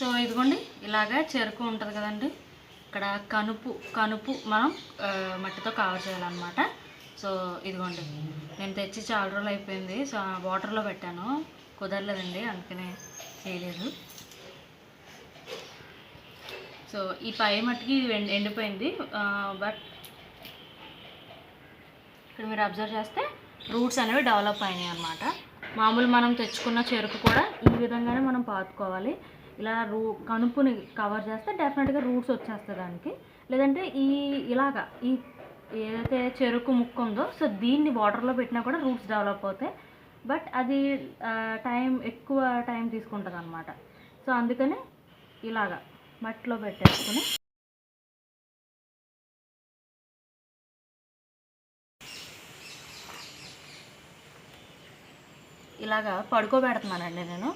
So ఇదిగోండి ఇలాగే చెరుకు ఉంటుంది కదండి. ఇక్కడ కనుపు కనుపు మనం మట్టితో కవర్ చేయాలన్నమాట. సో ఇదిగోండి నేను తెచ్చి చాలా రోజులు అయిపోయింది. సో వాటర్లో పెట్టాను. కుదరలేదండి అందుకనే చేయలేదు. సో ఈ పై మట్టికి ఇది ఎండిపోయింది. బట్ ఇక్కడ మీరు అబ్జర్వ్ చేస్తే రూట్స్ అనేవి డెవలప్ అయినాయి అనమాట మామూలు మనం తెచ్చుకున్న చెరుకు కూడా ఈ విధంగానే మనం పాతుకోవాలి. ఇలా రూ కనుపుని కవర్ చేస్తే డెఫినెట్గా రూట్స్ వచ్చేస్తాయి దానికి. లేదంటే ఈ ఇలాగా ఈ ఏదైతే చెరుకు ముక్క ఉందో సో దీన్ని వాటర్లో పెట్టినా కూడా రూట్స్ డెవలప్ అవుతాయి. బట్ అది టైం ఎక్కువ టైం తీసుకుంటుంది అనమాట సో అందుకని ఇలాగా మట్టిలో పెట్టేసుకుని ఇలాగా పడుకోబెడుతున్నానండి నేను.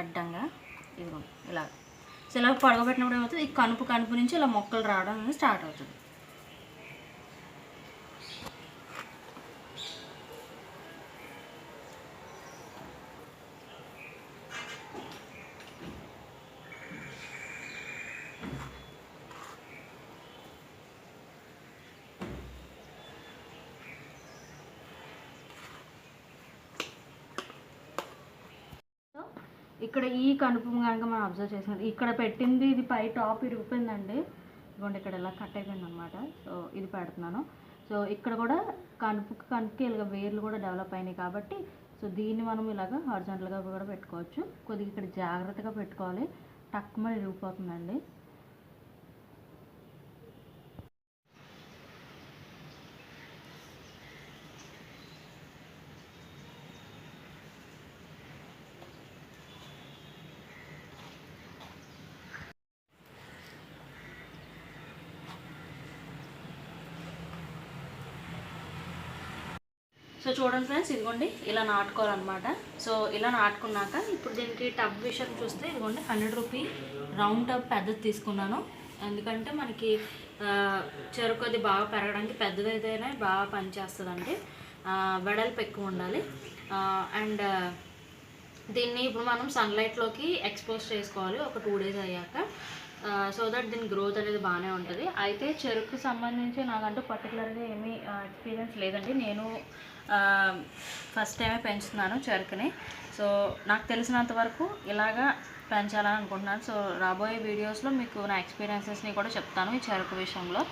అడ్డంగా. ఇదిగో ఇలా సో ఇలా పడగబెట్టినప్పుడు ఏమవుతుంది? ఈ కనుపు కనుపు నుంచి ఇలా మొక్కలు రావడం అనేది స్టార్ట్ అవుతుంది. ఇక్కడ ఈ కనుపు కనుక మనం అబ్జర్వ్ చేసినట్టు ఇక్కడ పెట్టింది ఇది పై టాప్ ఇరిగిపోయిందండి. ఇదిగోండి ఇక్కడ ఇలా కట్ అయిపోయింది అనమాట సో ఇది పెడుతున్నాను. సో ఇక్కడ కూడా కనుపుకి కనుపుకి ఇలాగ వేర్లు కూడా డెవలప్ అయినాయి కాబట్టి సో దీన్ని మనం ఇలాగ హార్జెంటల్గా కూడా పెట్టుకోవచ్చు. కొద్దిగా ఇక్కడ జాగ్రత్తగా పెట్టుకోవాలి. టక్కుమని ఇరిగిపోతుందండి. సో చూడండి ఫ్రెండ్స్ ఇదిగోండి ఇలా నాటుకోవాలన్నమాట. సో ఇలా నాటుకున్నాక ఇప్పుడు దీనికి టబ్ విషయం చూస్తే ఇదిగోండి హండ్రెడ్ రూపీ రౌండ్ టబ్ పెద్దది తీసుకున్నాను. ఎందుకంటే మనకి చెరుకు అది బాగా పెరగడానికి పెద్దదైతేనే బాగా పనిచేస్తుందండి. వెడల్పు ఎక్కువ ఉండాలి. అండ్ దీన్ని ఇప్పుడు మనం సన్లైట్లోకి ఎక్స్పోజ్ చేసుకోవాలి. ఒక టూ డేస్ అయ్యాక. సో దట్ దీని గ్రోత్ అనేది బాగానే ఉంటుంది. అయితే చెరుకు సంబంధించి నాకంటూ పర్టికులర్గా ఏమీ ఎక్స్పీరియన్స్ లేదండి. నేను ఫస్ట్ టైమే పెంచుతున్నాను చెరుకుని. సో నాకు తెలిసినంత వరకు ఇలాగా పెంచాలని అనుకుంటున్నాను. సో రాబోయే వీడియోస్లో మీకు నా ఎక్స్పీరియన్సెస్ని కూడా చెప్తాను ఈ చెరుకు విషయంలో.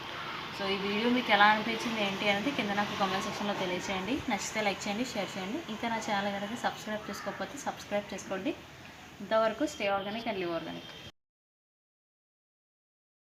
సో ఈ వీడియో మీకు ఎలా అనిపించింది ఏంటి అనేది కింద నాకు కామెంట్ సెక్షన్లో తెలియచేయండి. నచ్చితే లైక్ చేయండి షేర్ చేయండి. ఇంకా నా ఛానల్ కనుక సబ్స్క్రైబ్ చేసుకోకపోతే సబ్స్క్రైబ్ చేసుకోండి. ఇంతవరకు stay organic and live organic